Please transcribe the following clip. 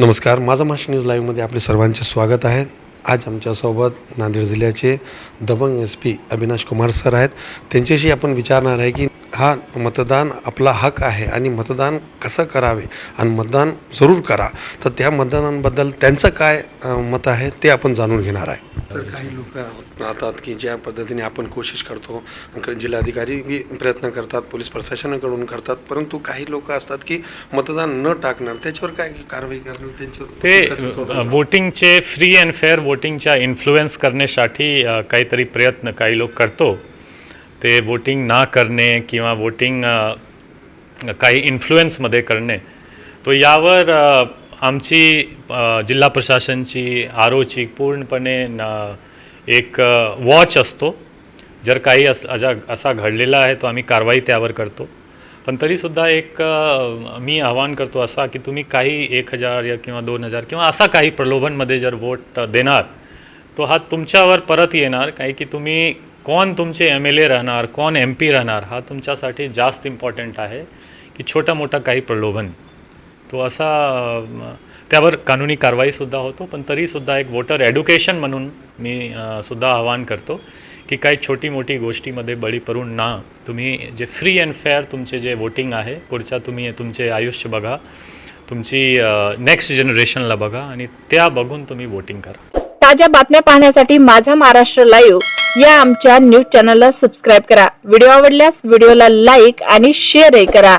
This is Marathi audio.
नमस्कार माझा महाराष्ट्र न्यूज लाईव्हमध्ये आपले सर्वांचे स्वागत आहे. आज आमच्यासोबत नांदेड जिल्ह्याचे Dabangg S P Avinash Kumar sir आहेत. त्यांच्याशी आपण विचारणार आहे की हा मतदान आपला हक आहे आणि मतदान कसं करावे आणि मतदान जरूर करा. तर त्या मतदानाबद्दल त्यांचं काय मत आहे ते आपण जाणून घेणार आहे. तर काही लोक राहतात की ज्या पद्धतीने आपण कोशिश करतो जिल्हाधिकारी बी प्रयत्न करतात पोलीस प्रशासनाकडून करतात परंतु काही लोक असतात की मतदान न टाकणार त्याच्यावर काय कारवाई करणार त्यांच्यावर ते वोटिंगचे फ्री अँड फेअर वोटिंगच्या इन्फ्लुएन्स करण्यासाठी काहीतरी प्रयत्न काही लोक करतो. ते वोटिंग ना करणे किंवा वोटिंग काही इन्फ्लुएन्समध्ये करणे तो यावर आमची जिल्हा प्रशासनची आर ओची पूर्णपणे न- एक वॉच असतो. जर काही अस अजा असा घडलेला आहे तो आम्ही कारवाई त्यावर करतो. पण तरीसुद्धा एक मी आवाहन करतो असा की तुम्ही काही एक हजार या किंवा दोन हजार किंवा असा काही प्रलोभनमध्ये जर वोट देणार तो हा तुमच्यावर परत येणार. काही की तुम्ही कोण तुमचे एम एल ए राहणार कोण एम पी राहणार हा तुमच्यासाठी जास्त इम्पॉर्टंट आहे की छोटा मोठा काही प्रलोभन. तो असा त्यावर कानूनी कारवाईसुद्धा होतो पण तरीसुद्धा एक वोटर एड्युकेशन म्हणून मी सुद्धा आवाहन करतो की काही छोटी मोठी गोष्टीमध्ये बळी पडून ना तुम्ही जे फ्री अँड फेअर तुमचे जे वोटिंग आहे पुढच्या तुम्ही तुमचे आयुष्य बघा तुमची नेक्स्ट जनरेशनला बघा आणि त्या बघून तुम्ही वोटिंग करा. ताज्या बातम्या पाहण्यासाठी माझा महाराष्ट्र लाईव्ह या आमच्या न्यूज चॅनलला सबस्क्राईब करा. व्हिडिओ आवडल्यास व्हिडिओला लाईक आणि शेअरही करा.